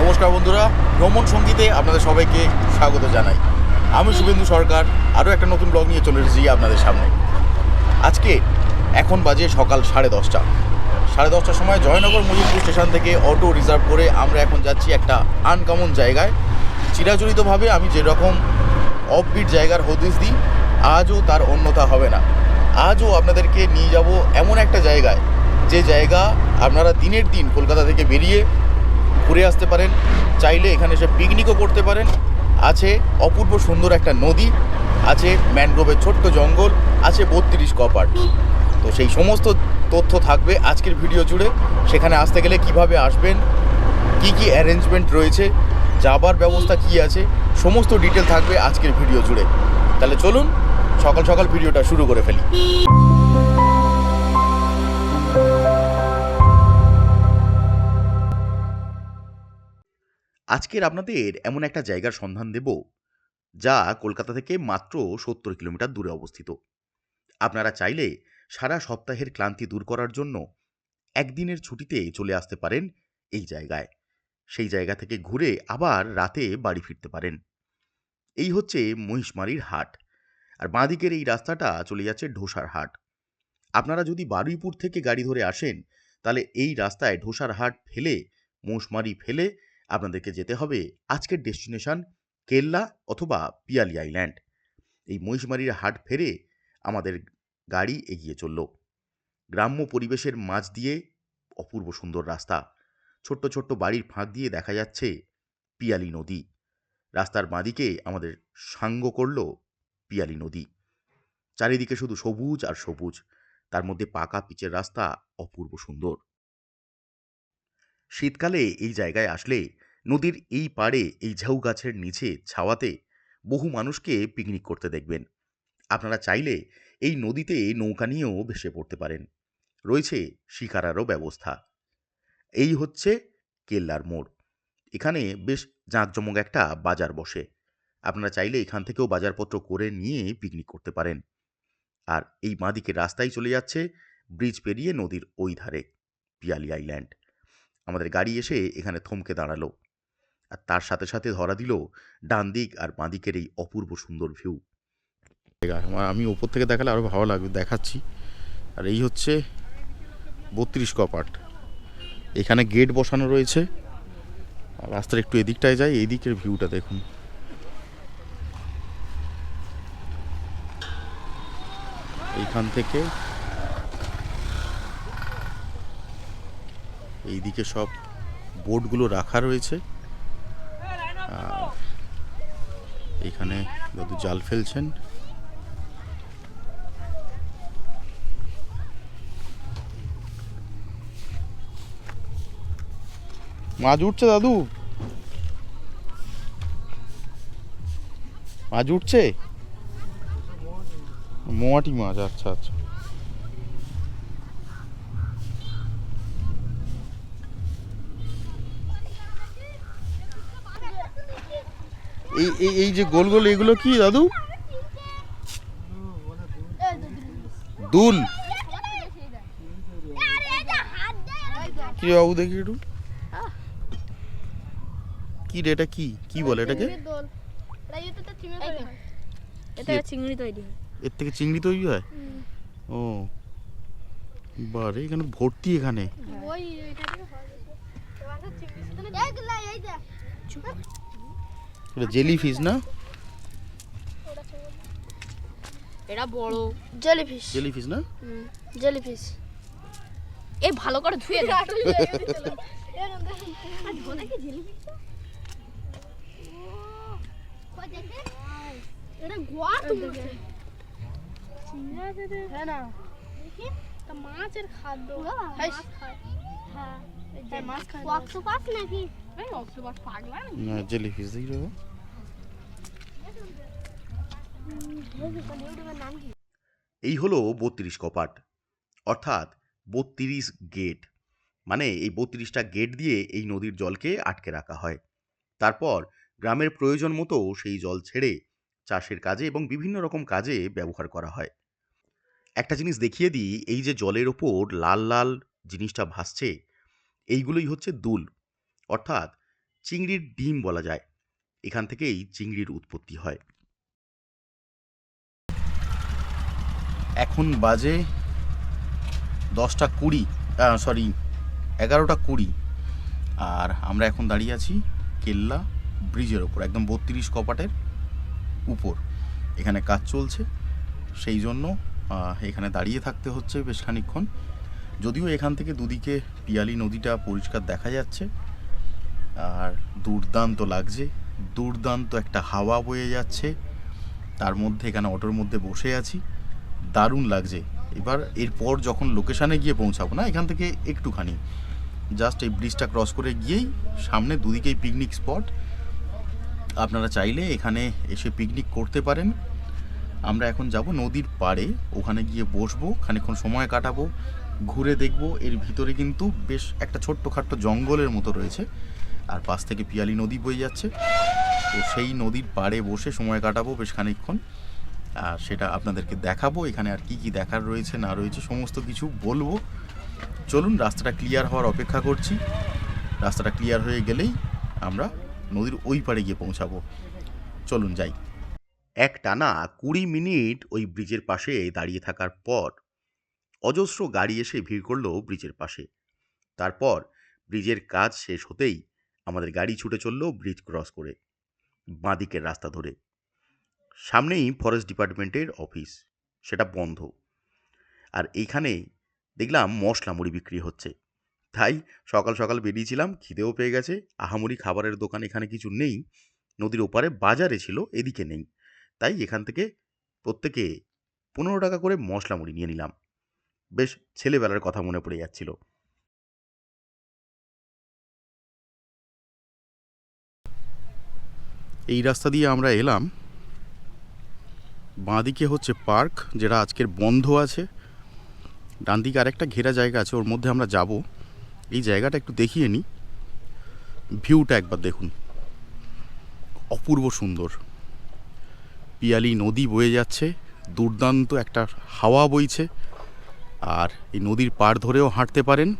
নমস্কার বন্ধুরা, ভ্রমণ সঙ্গীতে আপনাদের সবাইকে স্বাগত জানাই। আমি শুভেন্দু সরকার, আরও একটা নতুন ব্লগ নিয়ে চলে এসেছি আপনাদের সামনে। আজকে এখন বাজে সকাল সাড়ে দশটা। সাড়ে দশটার সময় জয়নগর মজিদপুর স্টেশন থেকে অটো রিজার্ভ করে আমরা এখন যাচ্ছি একটা আনকমন জায়গায়। চিরাচরিতভাবে আমি যেরকম অফবিট জায়গার হদিস দিই, আজও তার অন্যথা হবে না। আজও আপনাদেরকে নিয়ে যাব এমন একটা জায়গায়, যে জায়গা আপনারা দিনের দিন কলকাতা থেকে বেরিয়ে ঘুরে আসতে পারেন, চাইলে এখানে এসে পিকনিকও করতে পারেন। আছে অপূর্ব সুন্দর একটা নদী, আছে ম্যানগ্রোভের ছোট্ট জঙ্গল, আছে বত্রিশ কপাট। তো সেই সমস্ত তথ্য থাকবে আজকের ভিডিও জুড়ে। সেখানে আসতে গেলে কীভাবে আসবেন, কি কি অ্যারেঞ্জমেন্ট রয়েছে, যাবার ব্যবস্থা কি আছে, সমস্ত ডিটেল থাকবে আজকের ভিডিও জুড়ে। তাহলে চলুন, সকাল সকাল ভিডিওটা শুরু করে ফেলি। আজকের আপনাদের এমন একটা জায়গার সন্ধান দেব, যা কলকাতা থেকে মাত্র সত্তর কিলোমিটার দূরে অবস্থিত। আপনারা চাইলে সারা সপ্তাহের ক্লান্তি দূর করার জন্য একদিনের ছুটিতে চলে আসতে পারেন এই জায়গায়। সেই জায়গা থেকে ঘুরে আবার রাতে বাড়ি ফিরতে পারেন। এই হচ্ছে মহিষমারির হাট, আর বাঁদিকের এই রাস্তাটা চলে যাচ্ছে ঢোসার হাট। আপনারা যদি বারুইপুর থেকে গাড়ি ধরে আসেন, তাহলে এই রাস্তায় ঢোসার হাট ফেলে, মহিষমারি ফেলে আপনাদেরকে যেতে হবে আজকের ডেস্টিনেশন কেল্লা অথবা পিয়ালি আইল্যান্ড। এই মহিষমারির হাট ফেরে আমাদের গাড়ি এগিয়ে চলল। গ্রাম্য পরিবেশের মাঝ দিয়ে অপূর্ব সুন্দর রাস্তা। ছোট্ট ছোট্ট বাড়ির ফাঁক দিয়ে দেখা যাচ্ছে পিয়ালি নদী। রাস্তার বাঁদিকে আমাদের সাঙ্গ করল পিয়ালি নদী। চারিদিকে শুধু সবুজ আর সবুজ। তার মধ্যে পাকা পিচের রাস্তা অপূর্ব সুন্দর। শীতকালে এই জায়গায় আসলে নদীর এই পাড়ে এই ঝাউ গাছের নিচে ছাওয়াতে বহু মানুষকে পিকনিক করতে দেখবেন। আপনারা চাইলে এই নদীতে নৌকা নিয়েও ভেসে পড়তে পারেন। রয়েছে শিকারারও ব্যবস্থা। এই হচ্ছে কেল্লার মোড়। এখানে বেশ জাঁকজমক একটা বাজার বসে। আপনারা চাইলে এখান থেকেও বাজারপত্র করে নিয়ে পিকনিক করতে পারেন। আর এই বাঁদিকে রাস্তায় চলে যাচ্ছে ব্রিজ পেরিয়ে নদীর ওই ধারে, পিয়ালি আইল্যান্ড আমাদের গাড়ি এসে এখানে থমকে দাঁড়াল। আর তার সাথে সাথে ধরা দিল ডান দিক আর বাঁ দিকের এই অপূর্ব সুন্দর ভিউ আমি ওপর থেকে দেখালে আরও ভালো লাগবে, দেখাচ্ছি। আর এই হচ্ছে বত্রিশ কপাট। এখানে গেট বসানো রয়েছে। রাস্তার একটু এদিকটায় যাই এই দিকের ভিউটা দেখুন। এইখান থেকে এইদিকে সব বোর্ডগুলো রাখা রয়েছে। আর এখানে দাদু জাল ফেলছেন। মাছ উঠছে দাদু। মাছ উঠছে? মোয়াটি মাছ আচ্ছা আচ্ছা। এই এই এই যে গোল গোল এগুলো কি দাদু? দুল। কি বাবু দেখি একটু। কি রে এটা কি? কি বলে এটাকে? হয়। এর থেকে চিংড়ি তৈরি হয়? ও বারে এখানে ভর্তি এখানে। এটা জেলি ফিশ না? এটা বড়। জেলিফিশ জেলি ফিশ না? জেলিফিশ এ ভালো করে ধুয়ে দে। এটা গোয়া তো হ্যাঁ না। মাছের খাদ্য। হ্যাঁ মাছ খায়। অক্টোপাস নাকি? অক্টোপাস পাগলা না জেলি ফিশ দেখি বাবা ইউটিউবের নাম কি এই হলো বত্রিশ কপাট। অর্থাৎ বত্রিশ গেট মানে এই বত্রিশটা গেট দিয়ে এই নদীর জলকে আটকে রাখা হয়। তারপর গ্রামের প্রয়োজন মতো সেই জল ছেড়ে চাষের কাজে এবং বিভিন্ন রকম কাজে ব্যবহার করা হয়। একটা জিনিস দেখিয়ে দিই, এই যে জলের ওপর লাল লাল জিনিসটা ভাসছে, এইগুলোই হচ্ছে দুল। অর্থাৎ চিংড়ির ডিম বলা যায়। এখান থেকেই চিংড়ির উৎপত্তি হয়। এখন বাজে দশটা কুড়ি সরি এগারোটা কুড়ি। আর আমরা এখন দাঁড়িয়ে আছি কেল্লা ব্রিজের ওপর, একদম বত্রিশ কপাটের উপর। এখানে কাজ চলছে, সেই জন্য এখানে দাঁড়িয়ে থাকতে হচ্ছে বেশ খানিকক্ষণ। যদিও এখান থেকে দুদিকে পিয়ালি নদীটা পরিষ্কার দেখা যাচ্ছে, আর দুর্দান্ত লাগছে, দুর্দান্ত একটা হাওয়া বয়ে যাচ্ছে। তার মধ্যে এখানে অটোর মধ্যে বসে আছি। দারুণ লাগছে। এবার এরপর যখন লোকেশানে গিয়ে পৌঁছাবো না, এখান থেকে একটুখানি। জাস্ট এই ব্রিজটা ক্রস করে গিয়েই সামনে দুদিকেই পিকনিক স্পট আপনারা চাইলে এখানে এসে পিকনিক করতে পারেন। আমরা এখন যাব নদীর পাড়ে, ওখানে গিয়ে বসবো খানিক্ষণ সময় কাটাবো, ঘুরে দেখব। এর ভিতরে কিন্তু বেশ একটা ছোট্টখাট্ট জঙ্গলের মতো রয়েছে। আর পাশ থেকে পিয়ালি নদী বয়ে যাচ্ছে। তো সেই নদীর পাড়ে বসে সময় কাটাবো বেশ খানিকক্ষণ। আর সেটা আপনাদেরকে দেখাবো। এখানে আর কি কি দেখার রয়েছে, না রয়েছে, সমস্ত কিছু বলব। চলুন, রাস্তাটা ক্লিয়ার হওয়ার অপেক্ষা করছি। রাস্তাটা ক্লিয়ার হয়ে গেলেই আমরা নদীর ওই পাড়ে গিয়ে পৌঁছাবো। চলুন, যাই। এক টানা কুড়ি মিনিট ওই ব্রিজের পাশে দাঁড়িয়ে থাকার পর অজস্র গাড়ি এসে ভিড় করল ব্রিজের পাশে। তারপর ব্রিজের কাজ শেষ হতেই আমাদের গাড়ি ছুটে চলল ব্রিজ ক্রস করে, বাঁদিকের রাস্তা ধরে। সামনেই ফরেস্ট ডিপার্টমেন্টের অফিস সেটা বন্ধ। আর এইখানে দেখলাম মশলা মুড়ি বিক্রি হচ্ছে। তাই সকাল সকাল বেরিয়েছিলাম, খিদেও পেয়ে গেছে, আহামরি খাবারের দোকান এখানে কিছু নেই, নদীর ওপারে বাজারে ছিল, এদিকে নেই। তাই এখান থেকে প্রত্যেকে পনেরো টাকা করে মশলা মুড়ি নিয়ে নিলাম। বেশ ছেলেবেলার কথা মনে পড়ে যাচ্ছিল। এই রাস্তা দিয়ে আমরা এলাম বাঁদিকে হচ্ছে পার্ক, যেটা আজকের বন্ধ আছে। ডান দিকে আরেকটা ঘেরা জায়গা আছে, ওর মধ্যে আমরা যাব। এই জায়গাটা একটু দেখিয়ে নিই ভিউটা একবার দেখুন। অপূর্ব সুন্দর। পিয়ালি নদী বয়ে যাচ্ছে, দুর্দান্ত একটা হাওয়া বইছে, আর এই নদীর পাড় ধরেও হাঁটতে পারেন।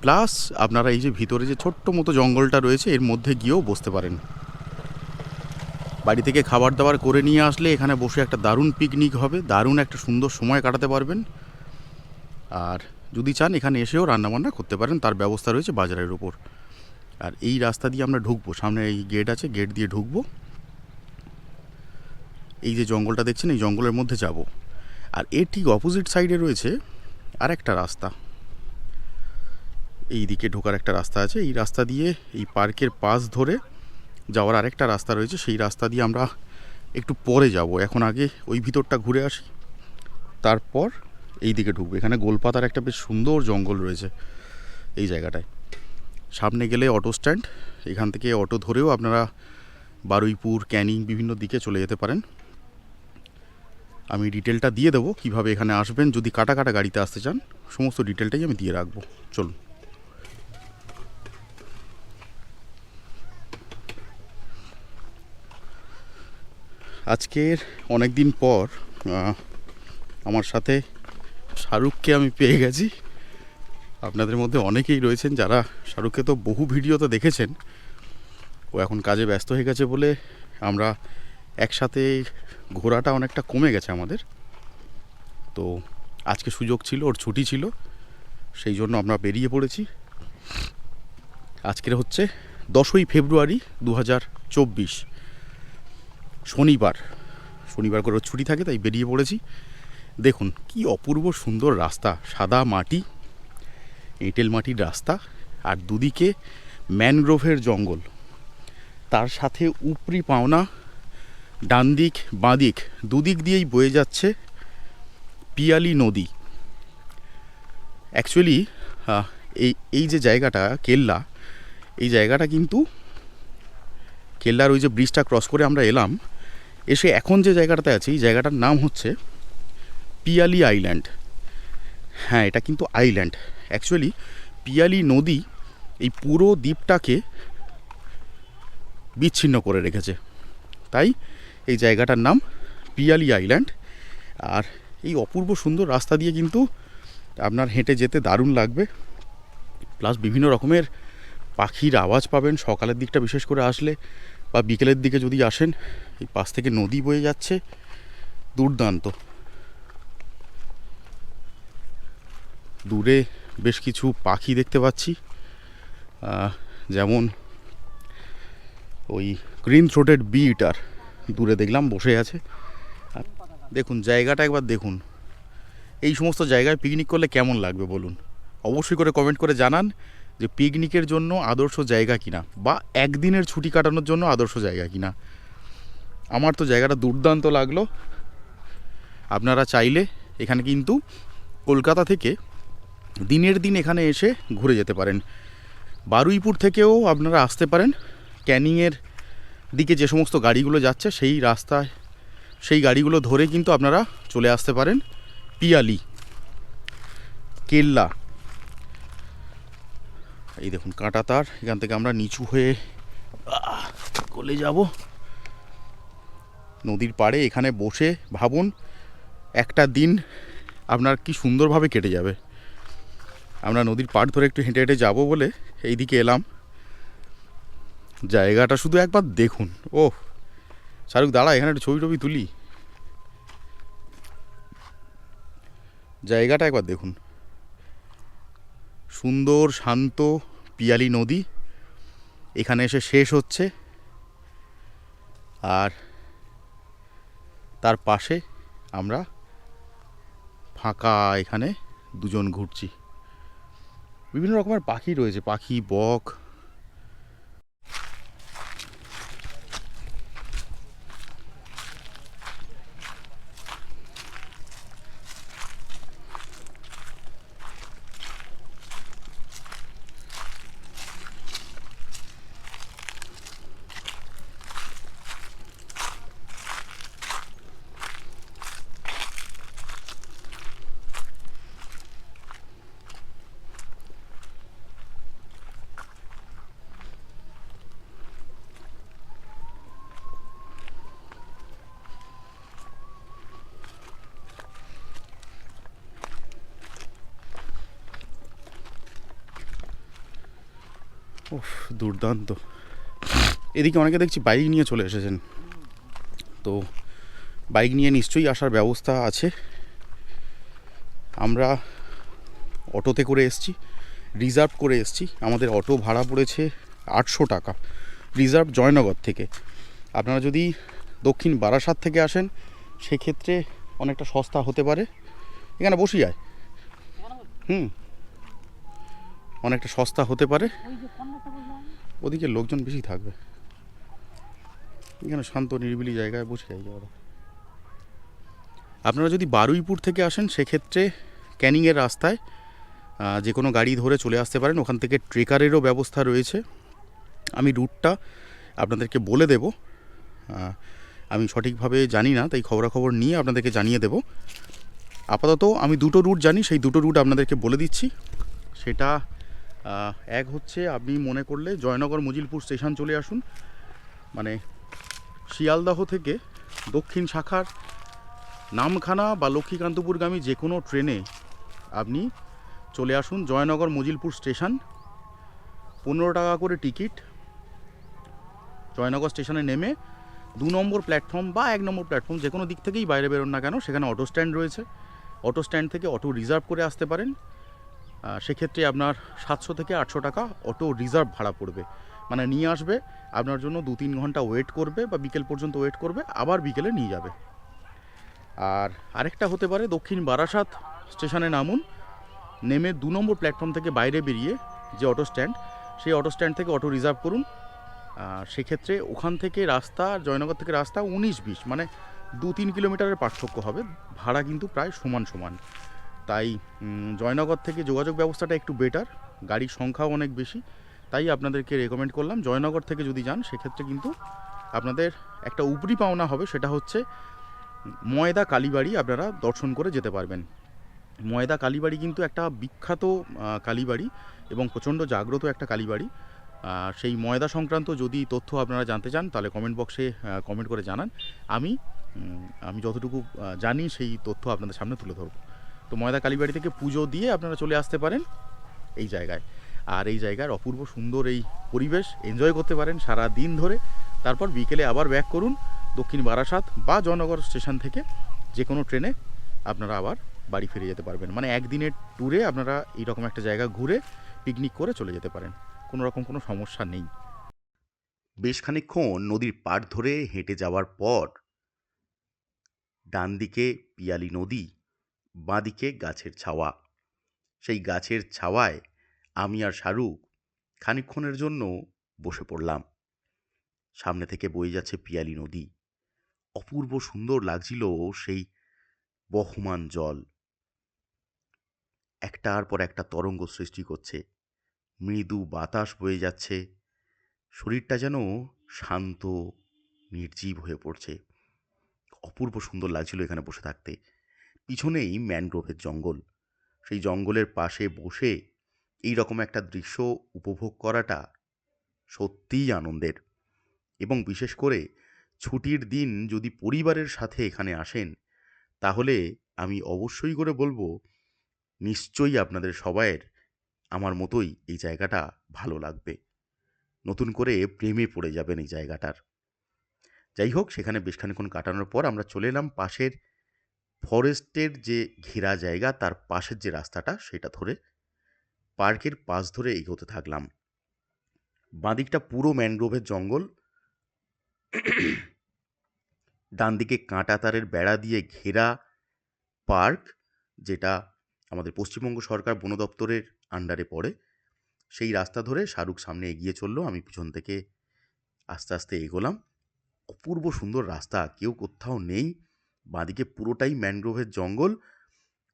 প্লাস আপনারা এই যে ভিতরে যে ছোট্ট মতো জঙ্গলটা রয়েছে, এর মধ্যে গিয়েও বসতে পারেন। বাড়ি থেকে খাবার দাবার করে নিয়ে আসলে এখানে বসে একটা দারুণ পিকনিক হবে। দারুণ একটা সুন্দর সময় কাটাতে পারবেন। আর যদি চান, এখানে এসেও রান্নাবান্না করতে পারেন, তার ব্যবস্থা রয়েছে বাজারের উপর। আর এই রাস্তা দিয়ে আমরা ঢুকবো। সামনে এই গেট আছে গেট দিয়ে ঢুকবো। এই যে জঙ্গলটা দেখছেন, এই জঙ্গলের মধ্যে যাব। আর এর ঠিক অপোজিট সাইডে রয়েছে আর একটা রাস্তা। এই দিকে ঢোকার একটা রাস্তা আছে। এই রাস্তা দিয়ে এই পার্কের পাশ ধরে যাওয়ার আরেকটা রাস্তা রয়েছে, সেই রাস্তা দিয়ে আমরা একটু পরে যাব। এখন আগে ওই ভিতরটা ঘুরে আসি, তারপর এই দিকে ঢুকবো। এখানে গোলপাতার একটা বেশ সুন্দর জঙ্গল রয়েছে এই জায়গাটায়। সামনে গেলে অটো স্ট্যান্ড, এখান থেকে অটো ধরেও আপনারা বারুইপুর, ক্যানিং বিভিন্ন দিকে চলে যেতে পারেন। আমি ডিটেলটা দিয়ে দেবো কীভাবে এখানে আসবেন। যদি কাটা কাটা গাড়িতে আসতে চান, সমস্ত ডিটেলটাই আমি দিয়ে রাখব। চলুন। আজকের অনেক দিন পর আমার সাথে শাহরুখকে আমি পেয়ে গেছি। আপনাদের মধ্যে অনেকেই রয়েছেন যারা শাহরুখকে তো বহু ভিডিওতে দেখেছেন। ও এখন কাজে ব্যস্ত হয়ে গেছে বলে আমরা একসাথে ঘোরাটা অনেকটা কমে গেছে আমাদের। তো আজকে সুযোগ ছিল, ওর ছুটি ছিল, সেই জন্য আমরা বেরিয়ে পড়েছি। আজকের হচ্ছে দশই ফেব্রুয়ারি দু হাজার চব্বিশ। শনিবার। শনিবার করে ছুটি থাকে, তাই বেরিয়ে পড়েছি। দেখুন, কি অপূর্ব সুন্দর রাস্তা, সাদা মাটি, এঁটেল মাটির রাস্তা, আর দুদিকে ম্যানগ্রোভের জঙ্গল। তার সাথে উপরি পাওনা, ডান দিক বাঁদিক দুদিক দিয়েই বয়ে যাচ্ছে পিয়ালি নদী। অ্যাকচুয়ালি এই এই যে জায়গাটা, কেল্লা, এই জায়গাটা কিন্তু কেল্লার ওই যে ব্রিজটা ক্রস করে আমরা এলাম এসে এখন যে জায়গাটাতে আছি জায়গাটার নাম হচ্ছে পিয়ালি আইল্যান্ড। হ্যাঁ এটা কিন্তু আইল্যান্ড। অ্যাকচুয়ালি পিয়ালি নদী এই পুরো দ্বীপটাকে বিচ্ছিন্ন করে রেখেছে। তাই এই জায়গাটার নাম পিয়ালি আইল্যান্ড। আর এই অপূর্ব সুন্দর রাস্তা দিয়ে কিন্তু আপনার হেঁটে যেতে দারুণ লাগবে। প্লাস বিভিন্ন রকমের পাখির আওয়াজ পাবেন। সকালের দিকটা বিশেষ করে আসলে বা বিকেলের দিকে যদি আসেন, এই পাশ থেকে নদী বয়ে যাচ্ছে, দুর্দান্ত। দূরে বেশ কিছু পাখি দেখতে পাচ্ছি যেমন ওই গ্রিন থ্রোটেড বিটার দূরে দেখলাম বসে আছে। আর দেখুন, জায়গাটা একবার দেখুন। এই সমস্ত জায়গায় পিকনিক করলে কেমন লাগবে বলুন? অবশ্যই করে কমেন্ট করে জানান। যে পিকনিকের জন্য আদর্শ জায়গা কিনা, বা একদিনের ছুটি কাটানোর জন্য আদর্শ জায়গা কিনা। আমার তো জায়গাটা দুর্দান্ত লাগল। আপনারা চাইলে এখানে কিন্তু কলকাতা থেকে দিনের দিন এখানে এসে ঘুরে যেতে পারেন। বারুইপুর থেকেও আপনারা আসতে পারেন। ক্যানিংয়ের দিকে যে সমস্ত গাড়িগুলো যাচ্ছে, সেই রাস্তায়, সেই গাড়িগুলো ধরে কিন্তু আপনারা চলে আসতে পারেন। পিয়ালি, কেল্লা এই দেখুন কাঁটা তার, এখান থেকে আমরা নিচু হয়ে গলে যাব। নদীর পাড়ে এখানে বসে ভাবুন, একটা দিন আপনার কি সুন্দরভাবে কেটে যাবে। আমরা নদীর পাড় ধরে একটু হেঁটে হেঁটে যাব বলে এই দিকে এলাম। জায়গাটা শুধু একবার দেখুন। ও শাহরুখ, দাঁড়া, এখানে একটা ছবি টবি তুলি। জায়গাটা একবার দেখুন। সুন্দর, শান্ত পিয়ালি নদী। এখানে এসে শেষ হচ্ছে। আর তার পাশে আমরা ফাঁকা এখানে দুজন ঘুরছি। বিভিন্ন রকমের পাখি রয়েছে, পাখি, বক উফ, দুর্দান্ত। এদিকে অনেকে দেখছি বাইক নিয়ে চলে এসেছেন। তো বাইক নিয়ে নিশ্চয়ই আসার ব্যবস্থা আছে। আমরা অটোতে করে এসছি রিজার্ভ করে এসছি। আমাদের অটো ভাড়া পড়েছে আটশো টাকা। রিজার্ভ জয়নগর থেকে। আপনারা যদি দক্ষিণ বারাসাত থেকে আসেন, সেক্ষেত্রে অনেকটা সস্তা হতে পারে। এখানে বসি যায়। হুম। অনেকটা সস্তা হতে পারে। ওদিকে লোকজন বেশি থাকবে। এখানে শান্ত, নিরিবিলি জায়গায় বসে যাই ওরা আপনারা যদি বারুইপুর থেকে আসেন, সেক্ষেত্রে ক্যানিংয়ের রাস্তায় যে কোনো গাড়ি ধরে চলে আসতে পারেন। ওখান থেকে ট্রেকারেরও ব্যবস্থা রয়েছে। আমি রুটটা আপনাদেরকে বলে দেব। আমি সঠিকভাবে জানি না, তাই খবরাখবর নিয়ে আপনাদেরকে জানিয়ে দেব। আপাতত আমি দুটো রুট জানি, সেই দুটো রুট আপনাদেরকে বলে দিচ্ছি। সেটা এক হচ্ছে আপনি মনে করলে জয়নগর মজিলপুর স্টেশন চলে আসুন। মানে শিয়ালদাহ থেকে দক্ষিণ শাখার নামখানা বা লক্ষ্মীকান্তপুরগামী যে কোনো ট্রেনে আপনি চলে আসুন জয়নগর মজিলপুর স্টেশন। পনেরো টাকা করে টিকিট। জয়নগর স্টেশনে নেমে দু নম্বর প্ল্যাটফর্ম বা এক নম্বর প্ল্যাটফর্ম যে কোনো দিক থেকেই বাইরে বেরোন না কেন, সেখানে অটো স্ট্যান্ড রয়েছে। অটো স্ট্যান্ড থেকে অটো রিজার্ভ করে আসতে পারেন। সেক্ষেত্রে আপনার সাতশো থেকে আটশো টাকা অটো রিজার্ভ ভাড়া পড়বে। মানে নিয়ে আসবে, আপনার জন্য দু তিন ঘণ্টা ওয়েট করবে বা বিকেল পর্যন্ত ওয়েট করবে, আবার বিকেলে নিয়ে যাবে। আর আরেকটা হতে পারে দক্ষিণ বারাসাত স্টেশনে নামুন, নেমে দু নম্বর প্ল্যাটফর্ম থেকে বাইরে বেরিয়ে যে অটো স্ট্যান্ড সেই অটো স্ট্যান্ড থেকে অটো রিজার্ভ করুন। সেক্ষেত্রে ওখান থেকে রাস্তা, জয়নগর থেকে রাস্তা উনিশ বিশ মানে দু তিন কিলোমিটারের পার্থক্য হবে, ভাড়া কিন্তু প্রায় সমান সমান। তাই জয়নগর থেকে যোগাযোগ ব্যবস্থাটা একটু বেটার গাড়ির সংখ্যাও অনেক বেশি, তাই আপনাদেরকে রেকমেন্ড করলাম। জয়নগর থেকে যদি যান, সেক্ষেত্রে কিন্তু আপনাদের একটা উপরি পাওনা হবে, সেটা হচ্ছে ময়দা কালীবাড়ি আপনারা দর্শন করে যেতে পারবেন। ময়দা কালীবাড়ি কিন্তু একটা বিখ্যাত কালীবাড়ি এবং প্রচণ্ড জাগ্রত একটা কালীবাড়ি। সেই ময়দা সংক্রান্ত যদি তথ্য আপনারা জানতে চান, তাহলে কমেন্ট বক্সে কমেন্ট করে জানান। আমি আমি যতটুকু জানি, সেই তথ্য আপনাদের সামনে তুলে ধরবো। তো ময়দা কালীবাড়ি থেকে পুজো দিয়ে আপনারা চলে আসতে পারেন এই জায়গায়। আর এই জায়গার অপূর্ব সুন্দর এই পরিবেশ এনজয় করতে পারেন সারা দিন ধরে। তারপর বিকেলে আবার ব্যাক করুন দক্ষিণ বারাসাত বা জয়নগর স্টেশন থেকে যে কোনো ট্রেনে আপনারা আবার বাড়ি ফিরে যেতে পারবেন। মানে একদিনের ট্যুরে আপনারা এইরকম একটা জায়গা ঘুরে পিকনিক করে চলে যেতে পারেন। কোনো রকম কোনো সমস্যা নেই। বেশ খানিকক্ষণ নদীর পাড় ধরে হেঁটে যাওয়ার পর ডান দিকে পিয়ালি নদী বাঁদিকে গাছের ছাওয়া। সেই গাছের ছাওয়ায় আমি আর শাহরুখ খানিকক্ষণের জন্য বসে পড়লাম। সামনে থেকে বয়ে যাচ্ছে পিয়ালি নদী। অপূর্ব সুন্দর লাগছিল সেই বহমান জল। একটার পর একটা তরঙ্গ সৃষ্টি করছে। মৃদু বাতাস বয়ে যাচ্ছে। শরীরটা যেন শান্ত, নির্জীব হয়ে পড়ছে। অপূর্ব সুন্দর লাগছিল এখানে বসে থাকতে। পিছনেই ম্যানগ্রোভের জঙ্গল। সেই জঙ্গলের পাশে বসে এই রকম একটা দৃশ্য উপভোগ করাটা সত্যিই আনন্দের। এবং বিশেষ করে ছুটির দিন যদি পরিবারের সাথে এখানে আসেন, তাহলে আমি অবশ্যই করে বলব, নিশ্চয়ই আপনাদের সবাইয়ের আমার মতোই এই জায়গাটা ভালো লাগবে। নতুন করে প্রেমে পড়ে যাবেন এই জায়গাটার। যাই হোক, সেখানে বেশ খানিক্ষণ কাটানোর পর আমরা চলে এলাম পাশের ফরেস্টের যে ঘেরা জায়গা, তার পাশের যে রাস্তাটা, সেটা ধরে পার্কের পাশ ধরে এগোতে থাকলাম। বাঁদিকটা পুরো ম্যানগ্রোভের জঙ্গল। ডান দিকে কাঁটা তারের বেড়া দিয়ে ঘেরা পার্ক, যেটা আমাদের পশ্চিমবঙ্গ সরকার বন দপ্তরের আন্ডারে পড়ে। সেই রাস্তা ধরে শাহরুখ সামনে এগিয়ে চলল, আমি পিছন থেকে আস্তে আস্তে এগোলাম। অপূর্ব সুন্দর রাস্তা, কেউ কোথাও নেই। বাঁদিকে পুরোটাই ম্যানগ্রোভের জঙ্গল।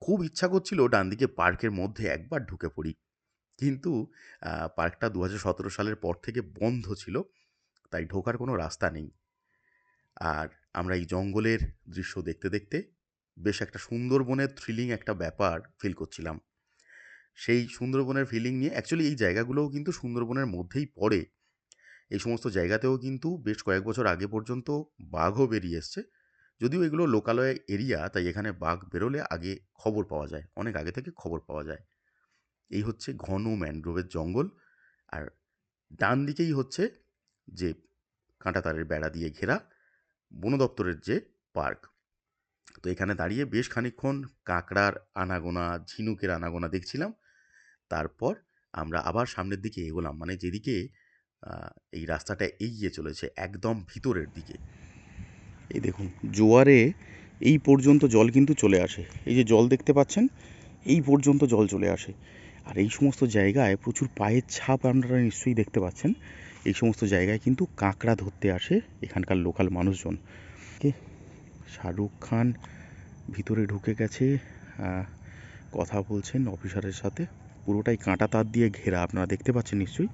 খুব ইচ্ছা করছিল ডান দিকে পার্কের মধ্যে একবার ঢুকে পড়ি। কিন্তু পার্কটা দু সালের পর থেকে বন্ধ ছিল, তাই ঢোকার কোনো রাস্তা নেই। আর আমরা এই জঙ্গলের দৃশ্য দেখতে দেখতে বেশ একটা সুন্দরবনের থ্রিলিং একটা ব্যাপার ফিল করছিলাম। সেই সুন্দরবনের ফিলিং নিয়ে অ্যাকচুয়ালি এই জায়গাগুলোও কিন্তু সুন্দরবনের মধ্যেই পড়ে। এই সমস্ত জায়গাতেও কিন্তু বেশ কয়েক বছর আগে পর্যন্ত বাঘও বেরিয়ে এসছে। যদিও এগুলো লোকালয় এরিয়া, তাই এখানে বাঘ বেরোলে আগে খবর পাওয়া যায়, অনেক আগে থেকে খবর পাওয়া যায়। এই হচ্ছে ঘন ম্যানগ্রোভের জঙ্গল, আর ডান দিকেই হচ্ছে যে কাঁটাতারের বেড়া দিয়ে ঘেরা বন দপ্তরের যে পার্ক। তো এখানে দাঁড়িয়ে বেশ খানিকক্ষণ কাঁকড়ার আনাগোনা, ঝিনুকের আনাগোনা দেখছিলাম। তারপর আমরা আবার সামনের দিকে এগোলাম মানে যেদিকে এই রাস্তাটা এগিয়ে চলেছে, একদম ভিতরের দিকে। এই দেখুন, জোয়ারে এই পর্যন্ত জল কিন্তু চলে আসে। এই যে জল দেখতে পাচ্ছেন, এই পর্যন্ত জল চলে আসে। আর এই সমস্ত জায়গায় প্রচুর পায়ের ছাপ আপনারা নিশ্চয়ই দেখতে পাচ্ছেন। এই সমস্ত জায়গায় কিন্তু কাঁকড়া ধরতে আসে এখানকার লোকাল মানুষজন। কে? শাহরুখ খান ভিতরে ঢুকে গেছে কথা বলছেন অফিসারের সাথে। পুরোটাই কাঁটা তার দিয়ে ঘেরা, আপনারা দেখতে পাচ্ছেন নিশ্চয়ই।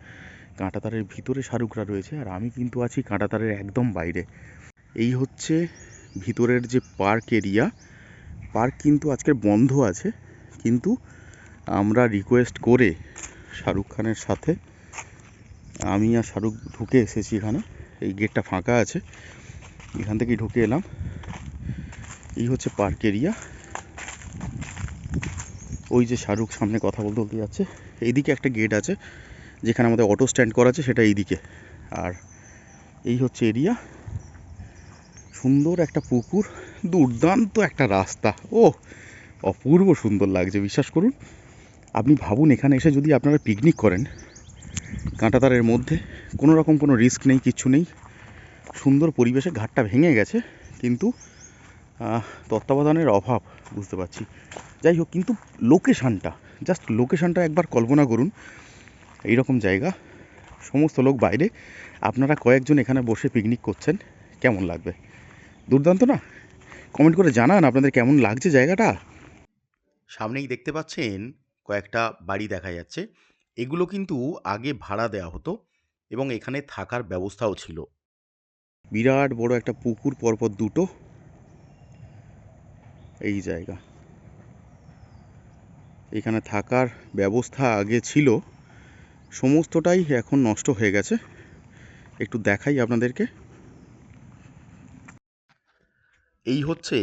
কাঁটা তারের ভিতরে শাহরুখরা রয়েছে, আর আমি কিন্তু আছি কাঁটা তারের একদম বাইরে। এই হচ্ছে ভিতরের যে পার্ক এরিয়া। পার্ক কিন্তু আজকে বন্ধ আছে, কিন্তু আমরা রিকোয়েস্ট করে শাহরুখ খানের সাথে, আমি আর শাহরুখ ঢুকে এসেছি এখানে, এই গেটটা ফাঁকা আছে, এখান থেকেই ঢুকে এলাম। এই হচ্ছে পার্ক এরিয়া। ওই যে শাহরুখ সামনে কথা বলতে বলতে যাচ্ছে, এইদিকে একটা গেট আছে, যেখানে আমাদের অটো স্ট্যান্ড করা আছে, সেটা এইদিকে। আর এই হচ্ছে এরিয়া সুন্দর একটা পুকুর, দুর্দান্ত একটা রাস্তা। ও অপূর্ব সুন্দর লাগছে, বিশ্বাস করুন। আপনি ভাবুন, এখানে এসে যদি আপনারা পিকনিক করেন, কাঁটাতারের মধ্যে, কোনো রকম কোনো রিস্ক নেই কিচ্ছু নেই। সুন্দর পরিবেশে ঘাটটা ভেঙে গেছে, কিন্তু তত্ত্বাবধানের অভাব, বুঝতে পারছি। যাই হোক, কিন্তু লোকেশানটা জাস্ট লোকেশানটা একবার কল্পনা করুন। এইরকম জায়গা, সমস্ত লোক বাইরে, আপনারা কয়েকজন এখানে বসে পিকনিক করছেন, কেমন লাগবে? দুর্দান্ত না? কমেন্ট করে জানান আপনাদের কেমন লাগছে জায়গাটা। সামনেই দেখতে পাচ্ছেন কয়েকটা বাড়ি দেখা যাচ্ছে। এগুলো কিন্তু আগে ভাড়া দেওয়া হতো এবং এখানে থাকার ব্যবস্থাও ছিল। বিরাট বড় একটা পুকুর পরপর দুটো। এই জায়গা। এখানে থাকার ব্যবস্থা আগে ছিল। সমস্তটাই এখন নষ্ট হয়ে গেছে। একটু দেখাই আপনাদেরকে। এই হচ্ছে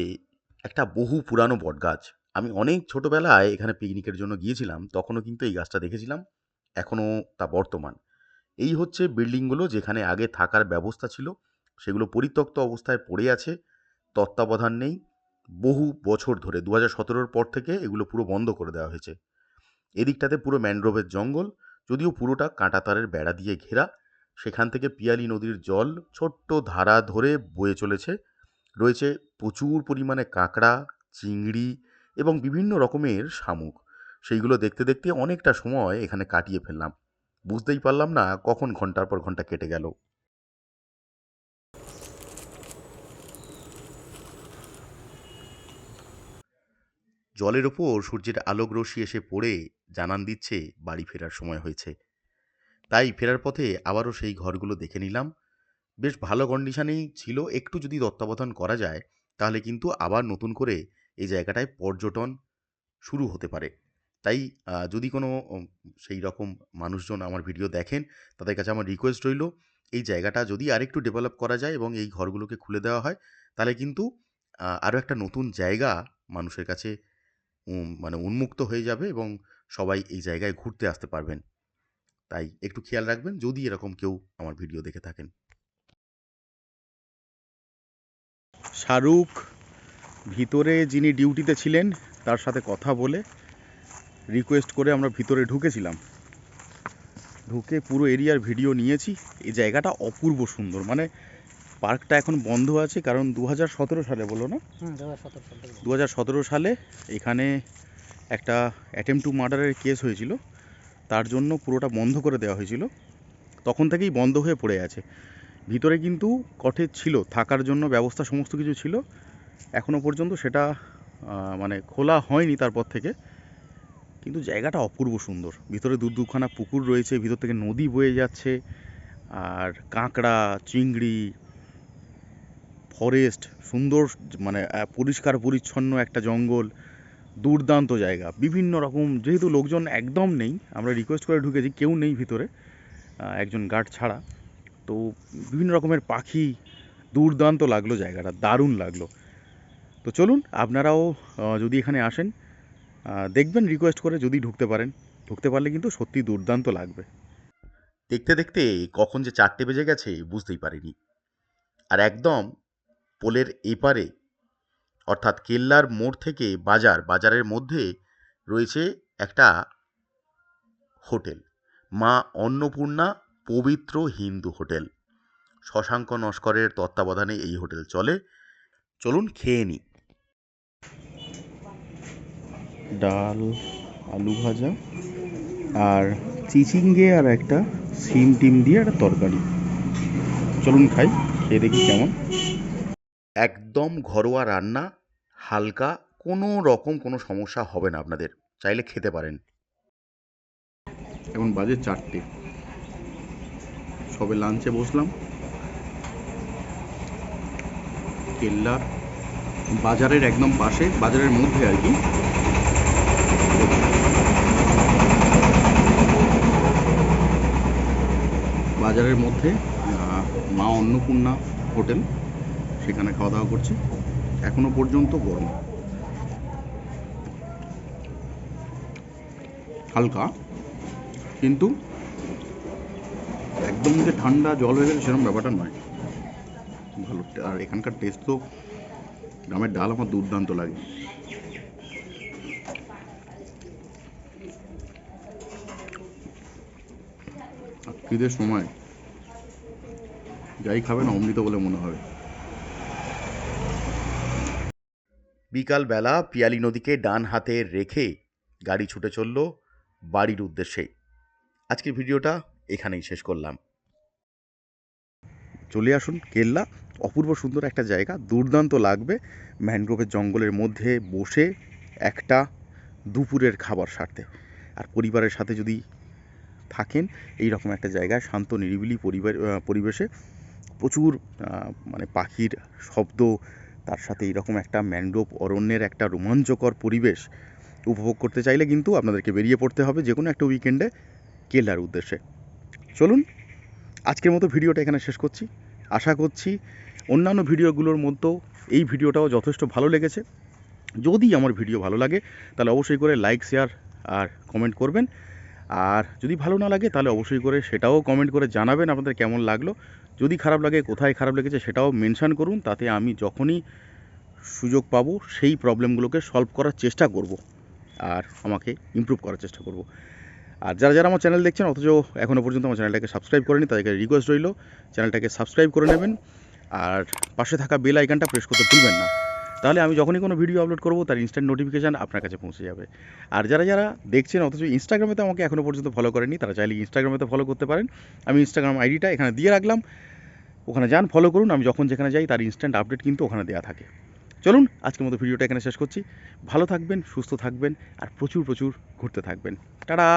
একটা বহু পুরানো বটগাছ। আমি অনেক ছোটোবেলায় এখানে পিকনিকের জন্য গিয়েছিলাম, তখনও কিন্তু এই গাছটা দেখেছিলাম, এখনও তা বর্তমান। এই হচ্ছে বিল্ডিংগুলো যেখানে আগে থাকার ব্যবস্থা ছিল, সেগুলো পরিত্যক্ত অবস্থায় পড়ে আছে, তত্ত্বাবধান নেই। বহু বছর ধরে দু হাজার সতেরোর পর থেকে এগুলো পুরো বন্ধ করে দেওয়া হয়েছে। এদিকটাতে পুরো ম্যানগ্রোভের জঙ্গল, যদিও পুরোটা কাঁটাতারের বেড়া দিয়ে ঘেরা, সেখান থেকে পিয়ালি নদীর জল ছোট্ট ধারা ধরে বয়ে চলেছে রয়েছে প্রচুর পরিমাণে কাঁকড়া, চিংড়ি এবং বিভিন্ন রকমের শামুক। সেইগুলো দেখতে দেখতে অনেকটা সময় এখানে কাটিয়ে ফেললাম। বুঝতেই পারলাম না কখন ঘণ্টার পর ঘণ্টা কেটে গেল। জলের ওপর সূর্যের আলোক রশ্মি এসে পড়ে জানান দিচ্ছে বাড়ি ফেরার সময় হয়েছে। তাই ফেরার পথে আবারও সেই ঘরগুলো দেখে নিলাম। বেশ ভালো কন্ডিশনেই ছিল। একটু যদি তত্ত্বাবধান করা যায়, তাহলে কিন্তু আবার নতুন করে এই জায়গাটায় পর্যটন শুরু হতে পারে। তাই যদি কোনো সেই রকম মানুষজন আমার ভিডিও দেখেন, তাদের কাছে আমার রিকোয়েস্ট রইল, এই জায়গাটা যদি আরেকটু ডেভেলপ করা যায় এবং এই ঘরগুলোকে খুলে দেওয়া হয়, তাহলে কিন্তু আরও একটা নতুন জায়গা মানুষের কাছে মানে উন্মুক্ত হয়ে যাবে এবং সবাই এই জায়গায় ঘুরতে আসতে পারবেন। তাই একটু খেয়াল রাখবেন, যদি এরকম কেউ আমার ভিডিও দেখে থাকেন। শাহরুখ ভিতরে যিনি ডিউটিতে ছিলেন তার সাথে কথা বলে রিকোয়েস্ট করে আমরা ভিতরে ঢুকেছিলাম। ঢুকে পুরো এরিয়ার ভিডিও নিয়েছি। এই জায়গাটা অপূর্ব সুন্দর। মানে পার্কটা এখন বন্ধ আছে কারণ দু হাজার সতেরো সালে বলো না? দু হাজার সতেরো সালে এখানে একটা অ্যাটেম্প টু মার্ডারের কেস হয়েছিল। তার জন্য পুরোটা বন্ধ করে দেওয়া হয়েছিল। তখন থেকেই বন্ধ হয়ে পড়ে আছে। ভিতরে কিন্তু কটেজ ছিল, থাকার জন্য ব্যবস্থা সমস্ত কিছু ছিল। এখনও পর্যন্ত সেটা মানে খোলা হয়নি তারপর থেকে। কিন্তু জায়গাটা অপূর্ব সুন্দর। ভিতরে দু দুখানা পুকুর রয়েছে, ভিতর থেকে নদী বয়ে যাচ্ছে, আর কাঁকড়া, চিংড়ি ফরেস্ট সুন্দর মানে পরিষ্কার, পরিচ্ছন্ন একটা জঙ্গল, দুর্দান্ত জায়গা। বিভিন্ন রকম, যেহেতু লোকজন একদম নেই, আমরা রিকোয়েস্ট করে ঢুকেছি, কেউ নেই ভিতরে একজন গার্ড ছাড়া। তো বিভিন্ন রকমের পাখি দুর্দান্ত লাগল জায়গাটা, দারুণ লাগল। তো চলুন, আপনারাও যদি এখানে আসেন দেখবেন রিকোয়েস্ট করে যদি ঢুকতে পারেন। ঢুকতে পারলে কিন্তু সত্যি দুর্দান্ত লাগবে। দেখতে দেখতে কখন যে চারটে বেজে গেছে বুঝতেই পারিনি। আর একদম পোলের এপারে, অর্থাৎ কেল্লার মোড় থেকে বাজার, বাজারের মধ্যে রয়েছে একটা হোটেল। মা অন্নপূর্ণা পবিত্র হিন্দু হোটেল। শশাঙ্ক নস্করের তত্ত্বাবধানে এই হোটেল চলে। চলুন খেয়ে নিই ডাল আলু ভাজা আর চিচিঙ্গে আর একটা সিম টিম দিয়ে একটা তরকারি। চলুন খাই খেয়ে দেখি কেমন। একদম ঘরোয়া রান্না হালকা কোনো রকম কোনো সমস্যা হবে না আপনাদের। চাইলে খেতে পারেন। এখন বাজে চারটে। সবে লাঞ্চে বসলাম। কেল্লার বাজারের একদম পাশে, বাজারের মধ্যে আর কি। বাজারের মধ্যে মা অন্নপূর্ণা হোটেল, সেখানে খাওয়া দাওয়া করছি। এখনও পর্যন্ত গরম। হালকা, কিন্তু একদম যে ঠান্ডা জল হয়ে গেছে সেরকম ব্যাপারটা নয়। ভালো, আর এখানকার টেস্ট তো গ্রামের ডাল আমার দুর্দান্ত লাগে। খিদের সময় যাই খাবে না অমৃত বলে মনে হবে। বিকালবেলা পিয়ালি নদীকে ডান হাতে রেখে গাড়ি ছুটে চলল বাড়ির উদ্দেশ্যে। আজকের ভিডিওটা এখানেই শেষ করলাম। চলে আসুন কেল্লা। অপূর্ব সুন্দর একটা জায়গা, দুর্দান্ত লাগবে। ম্যানগ্রোভের জঙ্গলের মধ্যে বসে একটা দুপুরের খাবার সারতে। আর পরিবারের সাথে যদি থাকেন এই রকম একটা জায়গায় শান্ত, নিরিবিলি পরিবার পরিবেশে প্রচুর মানে পাখির শব্দ, তার সাথে এইরকম একটা ম্যানগ্রোভ অরণ্যের একটা রোমাঞ্চকর পরিবেশ উপভোগ করতে চাইলে কিন্তু আপনাদেরকে বেরিয়ে পড়তে হবে যে কোনো একটা উইকেন্ডে কেল্লার উদ্দেশ্যে। চলুন আজকের মতো ভিডিওটা এখানে শেষ করছি। আশা করছি অন্যান্য ভিডিওগুলোর মধ্যেও এই ভিডিওটাও যথেষ্ট ভালো লেগেছে। যদি আমার ভিডিও ভালো লাগে, তাহলে অবশ্যই করে লাইক, শেয়ার আর কমেন্ট করবেন। আর যদি ভালো না লাগে, তাহলে অবশ্যই করে সেটাও কমেন্ট করে জানাবেন আপনাদের কেমন লাগল। যদি খারাপ লাগে, কোথায় খারাপ লেগেছে সেটাও মেনশান করুন, তাতে আমি যখনই সুযোগ পাবো, সেই প্রবলেমগুলোকে সলভ করার চেষ্টা করব। আর আমাকে ইমপ্রুভ করার চেষ্টা করব। আর যারা যারা আমার চ্যানেল দেখছেন, অথচ এখনও পর্যন্ত আমার চ্যানেলটাকে সাবস্ক্রাইব করেনি, তাদেরকে রিকোয়েস্ট রইল চ্যানেলটাকে সাবস্ক্রাইব করে নেবেন আর পাশে থাকা বেল আইকনটা প্রেস করতে ভুলবেন না। তাহলে আমি যখনই কোনো ভিডিও আপলোড করব, তার ইনস্ট্যান্ট নোটিফিকেশান আপনার কাছে পৌঁছে যাবে। আর যারা যারা দেখছেন, অথচ ইনস্টাগ্রামে তো আমাকে এখনও পর্যন্ত ফলো করেনি, তারা চাইলে ইনস্টাগ্রামে তো ফলো করতে পারেন। আমি ইনস্টাগ্রাম আইডিটা এখানে দিয়ে রাখলাম। ওখানে যান ফলো করুন। আমি যখন যেখানে যাই, তার ইনস্ট্যান্ট আপডেট কিন্তু ওখানে দেওয়া থাকে। চলুন, আজকের মতো ভিডিওটা এখানে শেষ করছি। ভালো থাকবেন, সুস্থ থাকবেন, আর প্রচুর প্রচুর ঘুরতে থাকবেন। টাটা!